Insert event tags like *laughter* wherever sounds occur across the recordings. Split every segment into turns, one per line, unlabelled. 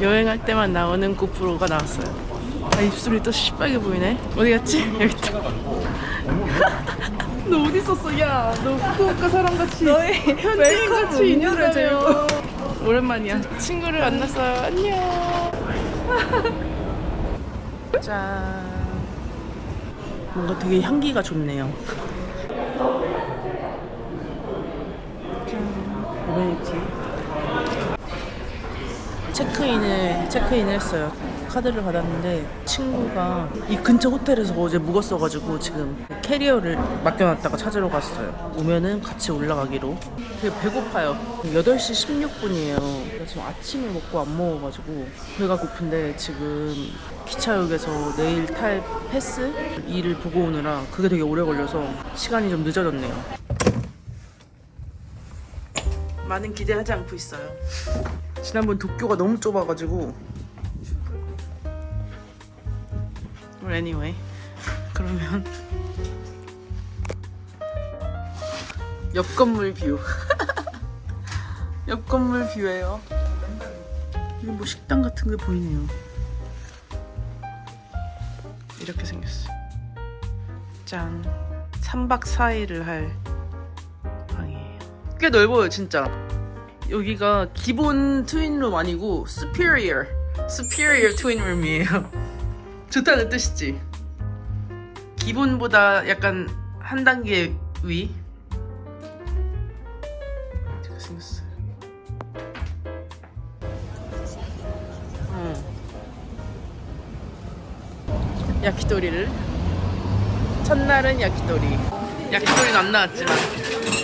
여행할 때만 나오는 고프로가 나왔어요. 아, 입술이 또 시뻘게 보이네. 어디 갔지? 여기 있다. *laughs* 너 어디 있었어? 야, 너 후쿠오카 사람같이 현지인같이 인연을 재고. 오랜만이야. 친구를 만났어요. 안녕. *laughs* 짠. 뭔가 되게 향기가 좋네요. 짠. 오메니티. 체크인을 체크인을 했어요. 카드를 받았는데 친구가 이 근처 호텔에서 어제 묵었어가지고 지금 캐리어를 맡겨놨다가 찾으러 갔어요. 오면은 같이 올라가기로. 되게 배고파요. 8시 16분이에요. 지금 아침을 먹고 안 먹어가지고 배가 고픈데 지금 기차역에서 내일 탈 패스 일을 보고 오느라 그게 되게 오래 걸려서 시간이 좀 늦어졌네요. 많은 기대하지 않고 있어요. 지난번 도쿄가 너무 좁아가지고 anyway 그러면 옆 건물 뷰. *laughs* 옆 건물 뷰예요. 여기 뭐 식당 같은 게 보이네요. 이렇게 생겼어요. 짠. 3박 4일을 할 방이에요. 꽤 넓어요, 진짜. 여기가 기본 트윈룸 아니고 superior, superior 트윈룸이에요. *laughs* 좋다는 뜻이지. 기본보다 약간 한 단계 위. 이렇게 생겼어요. 어. 야키토리를 첫날은 야키토리. 야키토리는 안 나왔지만.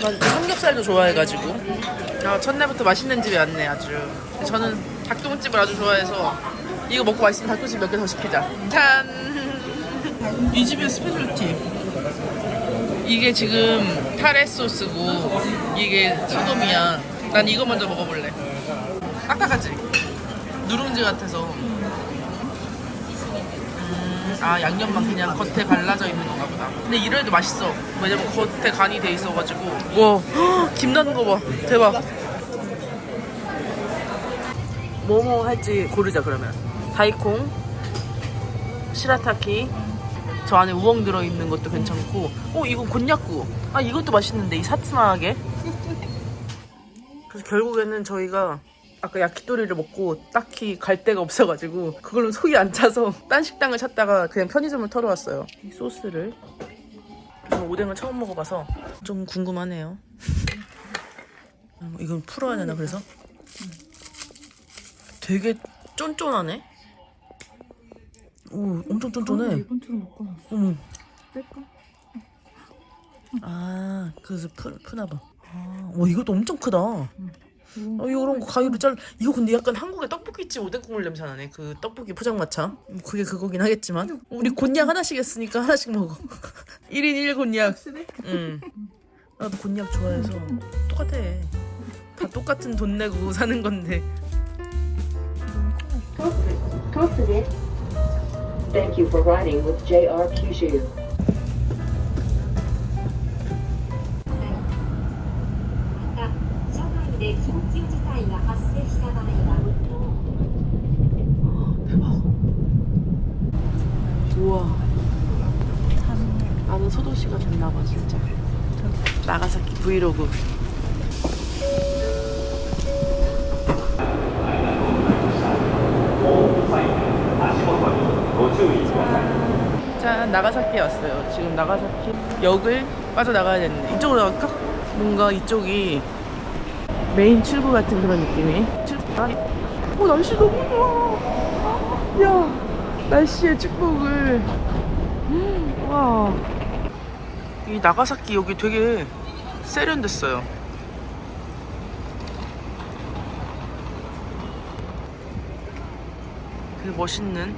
전 삼겹살도 좋아해가지고. 아, 첫날부터 맛있는 집에 왔네 아주. 저는 닭똥집을 아주 좋아해서 이거 먹고 맛있으면 닭똥집 몇 개 더 시키자. 짠이 집의 스페셜티. 이게 지금 타레 소스고 이게 소돔이야. 난 이거 먼저 먹어볼래. 딱딱하지? 누룽지 같아서. 음, 아 양념만 그냥 겉에 발라져 있는 건가 보다. 근데 이래도 맛있어. 왜냐면 겉에 간이 돼 있어가지고. 와김 나는 거봐. 대박. 뭐뭐 할지 고르자 그러면. 다이콩 시라타키 저 안에 우엉 들어있는 것도 괜찮고. 어 이거 곤약구 아 이것도 맛있는데 이 사츠마하게? 그래서 결국에는 저희가 아까 야키토리를 먹고 딱히 갈 데가 없어가지고 그걸로 속이 안 차서 딴 식당을 찾다가 그냥 편의점을 털어왔어요. 이 소스를. 저는 오뎅을 처음 먹어봐서 좀 궁금하네요. 음, 이건 풀어야 되나 그래서? 되게 쫀쫀하네? 오 엄청 쫀쫀해.
일본처럼 먹고 났어.
어머.
뺄까?
아 그래서 푸, 푸나 봐. 아, 와 이것도 엄청 크다 어, 이런 거 가위로 잘 이거 근데 약간 한국의 떡볶이집 오뎅 국물 냄새 나네. 그 떡볶이 포장마차. 뭐 그게 그거긴 하겠지만. 우리 곤약 하나씩 했으니까 하나씩 먹어. *laughs* 1인 1 곤약? 응. 나도 곤약 좋아해서 똑같아. 다 똑같은 돈 내고 사는 건데.
Thank you for riding with JR Kyushu.
소도시가 좋나봐 진짜. 나가사키 브이로그. 짠 나가사키에 왔어요. 지금 나가사키 역을 빠져나가야 되는데. 이쪽으로 나갈까? 뭔가 이쪽이 메인 출구 같은 그런 느낌이. 출구 아, 어 날씨 너무 좋아. 야 날씨의 축복을. 음, 와. 이 나가사키 여기 되게 세련됐어요. 되게 멋있는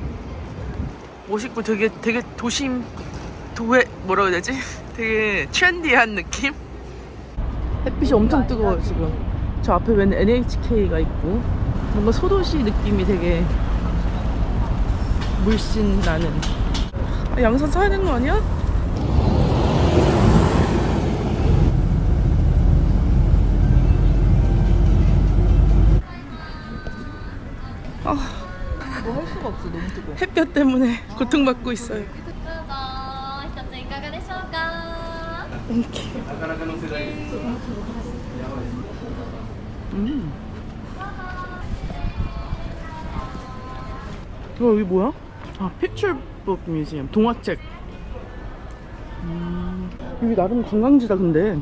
멋있고 되게 되게 도심 도회 뭐라고 해야 되지? *laughs* 되게 트렌디한 느낌? 햇빛이 엄청 뜨거워요 지금. 저 앞에 웬 NHK가 있고 뭔가 소도시 느낌이 되게 물씬 나는 아, 양산 사야 되는 거 아니야? 햇볕 때문에 고통받고 있어요. 음. 와 여기 뭐야? 아 픽처북 뮤지엄 동화책 음. 여기 나름 관광지다 근데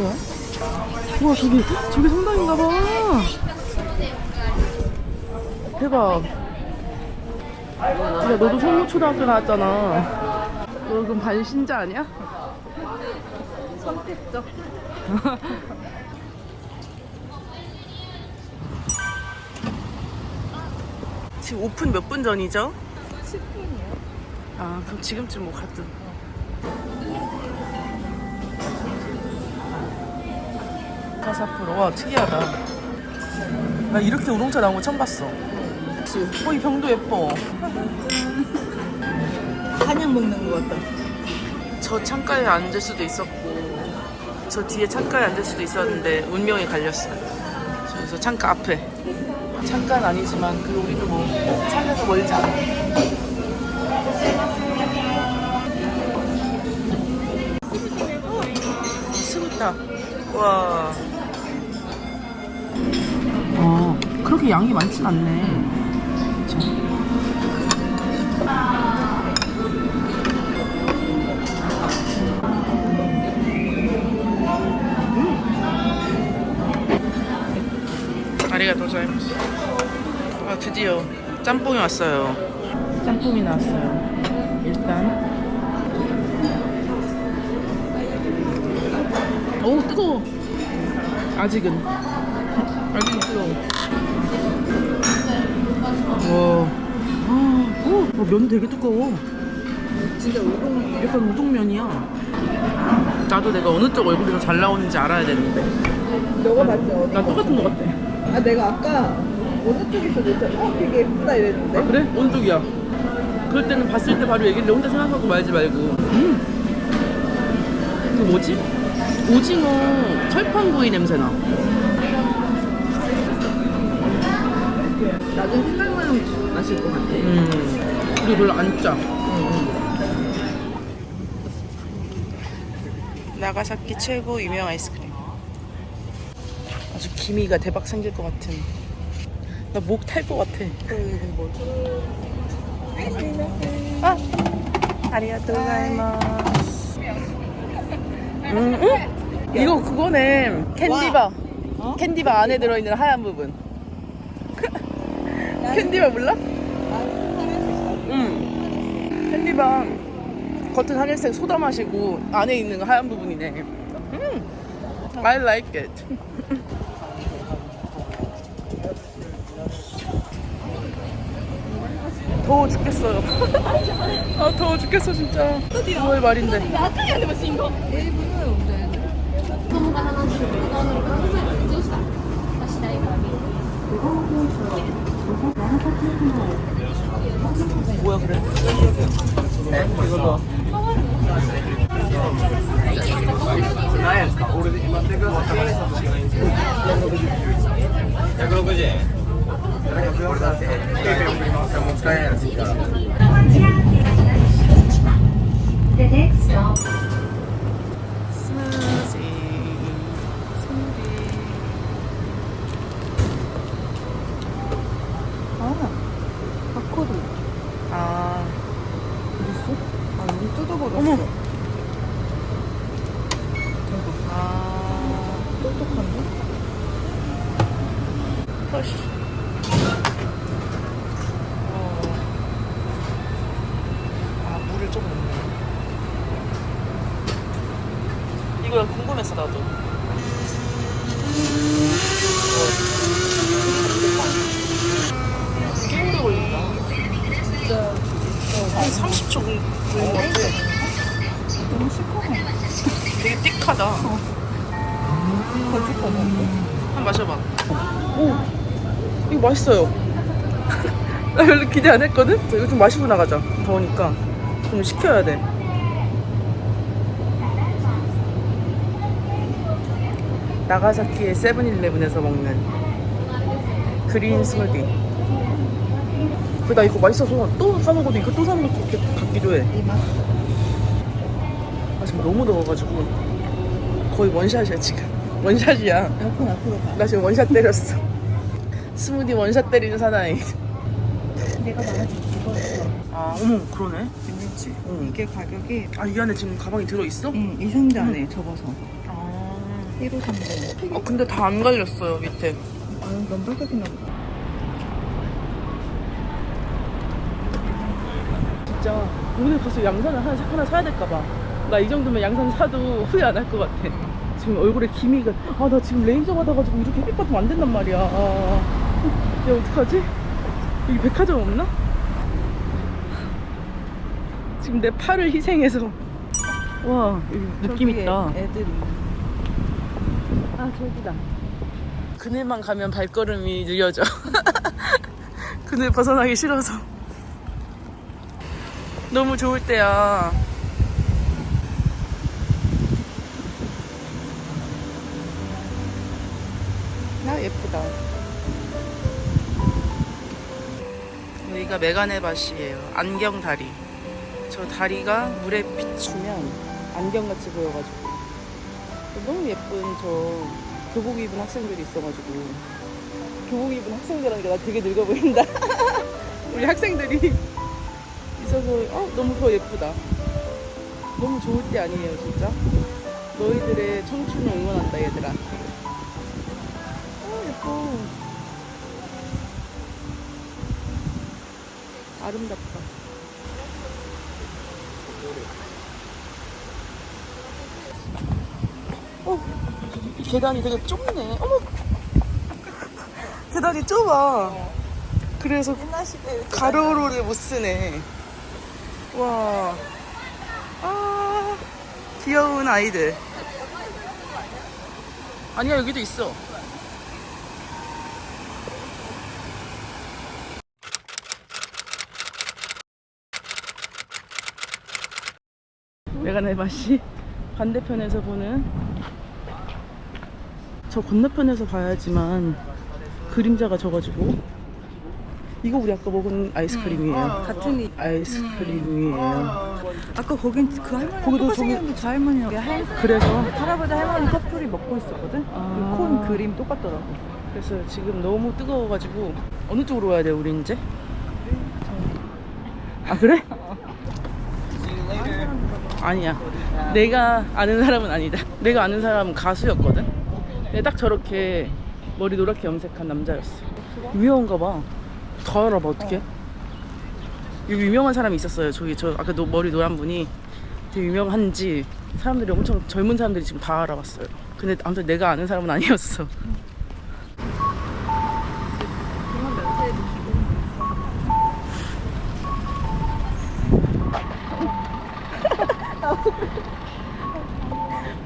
뭐야? 우와, 저기, 저기 성당인가 봐. 대박. 야, 너도 성모초등학교 나왔잖아. 너 그럼 반신자 아니야? 선택적. *laughs* 지금 오픈 몇 분 전이죠? 10분이요. 아, 그럼 지금쯤 뭐 가든. 카사프로 와 특이하다. 나 이렇게 우롱차 나온 거 처음 봤어. 어, 이 병도 예뻐. *laughs*
한약 먹는 것 같다.
저 창가에 앉을 수도 있었고, 저 뒤에 창가에 앉을 수도 있었는데, 운명이 갈렸어요. 그래서 창가 앞에. 창가는 아니지만, 그 우리도 뭐, 살면서 멀지 않아. 스무타. 와. 그렇게 양이 많진 않네. 그쵸? 아리가또 자이마스. 아 드디어 짬뽕이 왔어요. 짬뽕이 나왔어요. 일단 오 뜨거워. 아직은 면 되게 두꺼워.
진짜 우동
약간 우동면이야. 나도 내가 어느 쪽 얼굴이 더 잘 나오는지 알아야 되는데.
너가 봤지 어디?
나 똑같은 거 같아.
아 내가 아까 어느 쪽에서 진짜 어 되게 예쁘다 이랬는데.
아 그래? 어느 쪽이야? 그럴 때는 봤을 때 바로 얘기를 해. 혼자 생각하고 말지 말고 음. 그 뭐지? 오징어 철판구이 냄새 나
나중에 생각만 나실 것 같아.
음. 그리고 별로 안 짜 나가사키 최고 유명 아이스크림 아주 기미가 대박 생길 것 같은 나 목 탈 것 같아 아, 아리가또 고자이마스. 음, 음? 이거 그거네. 캔디바.
어?
캔디바 안에 들어있는 하얀 부분. *laughs* 캔디바 몰라? 캔디방 겉은 하늘색 소다 마시고 안에 있는 거 하얀 부분이네. 음, I like it. *laughs* 더워 죽겠어요. *laughs* 아 더워 죽겠어 진짜. 9월 말인데.
일본은
뭐야 그 래?
이거 도.
나 야, 오
래 되지 만
데
그 160. 160. The next stop. 뜯어버렸어.
어머. 아.
똑똑한데?
어. 아 물을 좀 넣네. 이거 궁금했어 나도. 한 30초 굶는 것 같아.
너무 시커먼
되게 띡하다.
걸릴 어. 것 같아.
한번 마셔봐. 오 이거 맛있어요. *laughs* 나 별로 기대 안 했거든? 이거 좀 마시고 나가자. 더우니까. 좀 식혀야 돼. 나가사키의 세븐일레븐에서 먹는 그린 스무디. 그나 이거 맛있어서 또 사 먹어도 이거 또 사 먹을 것 같기도 해.
이 맛.
아 지금 너무 더워가지고 거의 원샷이야 지금. 원샷이야.
에어컨 앞으로 가.
나 지금 원샷 때렸어. *laughs* 스무디 원샷 때리는 사나이.
내가 말하지 이거였어.
아 어머 그러네.
괜찮지?
응.
이게 가격이
아 이 안에 지금 가방이 들어 있어?
응, 이 상자 안에 접어서.
아.
1호 상자.
어 근데 다 안 갈렸어요 밑에.
아유, 너무 빡빡했나 보다.
진짜 오늘 가서 양산을 하나, 하나 사야 될까봐. 나 이 정도면 양산 사도 후회 안 할 것 같아. 지금 얼굴에 기미가 아 나 지금 레이저 받아가지고 이렇게 햇빛 받으면 안 된단 말이야. 아, 야 어떡하지? 여기 백화점 없나? 지금 내 팔을 희생해서 와 느낌 있다.
애들이.
아 저기다. 그늘만 가면 발걸음이 느려져. *laughs* 그늘 벗어나기 싫어서. 너무 좋을 때야. 야 예쁘다. 여기가 메가네 밭이에요. 안경 다리. 저 다리가 물에 비추면 안경같이 보여가지고 너무 예쁜 저 교복 입은 학생들이 있어가지고 교복 입은 학생들 하니까 나 되게 늙어 보인다. *laughs* 우리 학생들이 있어서 어, 너무 더 예쁘다. 너무 좋을 때 아니에요 진짜. 너희들의 청춘을 응원한다 얘들아. 어 예뻐. 아름답다. 어, 이 계단이 되게 좁네. 어머, *laughs* 계단이 좁아. 그래서 가로로를 못 쓰네. 와, 아, 귀여운 아이들. 아니야 여기도 있어. 메가네 맛이 반대편에서 보는 저 건너편에서 봐야지만 그림자가 져가지고 이거 우리 아까 먹은 아이스크림이에요.
같은 이.
아이스크림이에요.
아까 거긴 그 할머니
거기도
똑같이
저기-
그 할머니랑 할,
그래서
할아버지 할머니 커플이 먹고 있었거든?
아.
그콘 그림 똑같더라고.
그래서 지금 너무 뜨거워가지고 어느 쪽으로 와야 돼 우리 이제? 아 그래? 아니야. 내가 아는 사람은 아니다. 내가 아는 사람은 가수였거든. 근데 딱 저렇게 머리 노랗게 염색한 남자였어. 유명한가 봐. 다 알아봐 어떻게? 여기 유명한 사람이 있었어요. 저기 저 아까 노, 머리 노란 분이 되게 유명한지 사람들이 엄청 젊은 사람들이 지금 다 알아봤어요. 근데 아무튼 내가 아는 사람은 아니었어.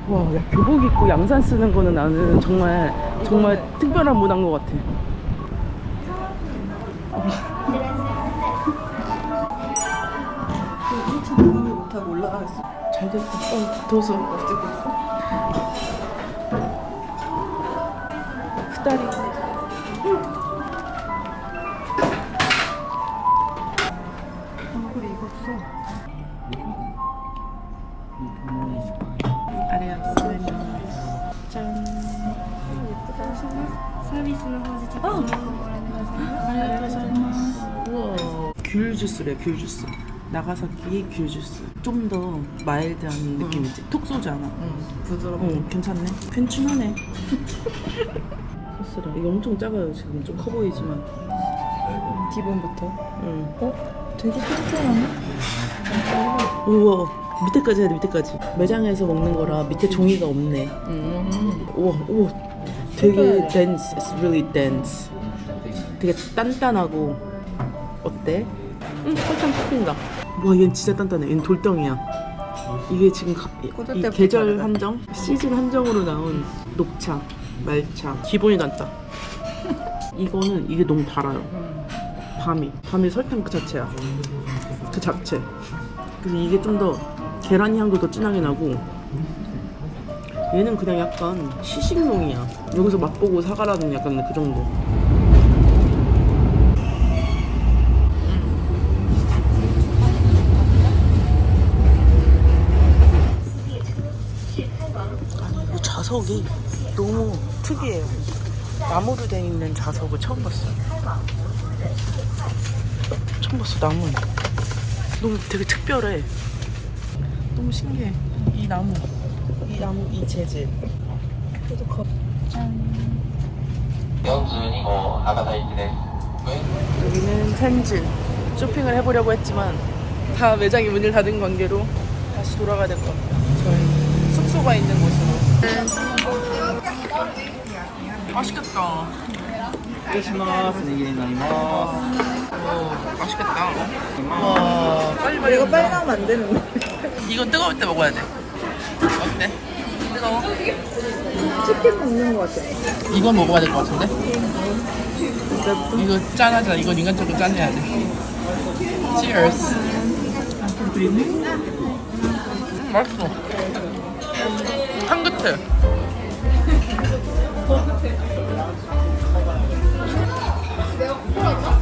와, 야, 교복 입고 양산 쓰는 거는 나는 정말 정말 특별한 문화인 것 같아.
나가겠어.
잘 됐다. 어, 도서
어떻게 볼까?
후다리.
얼굴이 익었어.
아래야
보면 짠. 예쁘다. 서비스는 허지. 어.
아리가토 아, 네, 네, 네. 우와. 귤 주스래, 귤 주스. 나가사키 귤 주스. 좀 더 마일드한 느낌이지. 톡 쏘지 않아.
응, 부드럽고.
어, 괜찮네. 괜찮하네. *laughs* 소스라. 이거 엄청 작아요, 지금. 좀 커 보이지만.
기본부터.
응.
어? 되게 쫀쫀하네?
우와. 밑에까지 해야 돼, 밑에까지. 매장에서 먹는 거라 밑에 종이가 없네.
음.
우와, 우와. 되게 dense. It's really dense. 되게 단단하고. 어때? 응, 설탕 씹힌다. 와, 얘는 진짜 단단해. 얘는 돌덩이야. 이게 지금 가- 이-
꽂을
이
때부터
계절
다르다.
한정? 시즌 한정으로 나온 녹차, 말차. 기본이 단다. 이거는 이게 너무 달아요. 밤이. 밤이 설탕 그 자체야. 그 자체. 그래서 이게 좀 더 계란 향도 더 진하게 나고 얘는 그냥 약간 시식용이야. 여기서 맛보고 사가라는 약간 그 정도. 이 자석이 너무 특이해요. 나무로 돼 있는 자석을 처음 봤어요. 처음 봤어, 나무. 너무 되게 특별해. 너무 신기해. 이 나무. 이 나무, 이 재질. 그래도
겁. 짠.
여기는 텐진. 쇼핑을 해보려고 했지만 다 매장이 문을 닫은 관계로 다시 돌아가야 될 것 같아요. 저희 숙소가 있는 곳으로. 맛있겠다.
失礼します握りになりま
오, 맛있겠다. 와, 빨리 빨리.
이거 빨리 나오면 안 되는데.
이거 뜨거울 때 먹어야 돼. 어때? 뜨거워?
치킨 먹는 거 같아.
이거 먹어야 될 것 같은데? 이거 짠하자. 이건 인간적으로 짠해야 돼. Cheers. 음, 맛있어. 똑같아. *laughs* 내가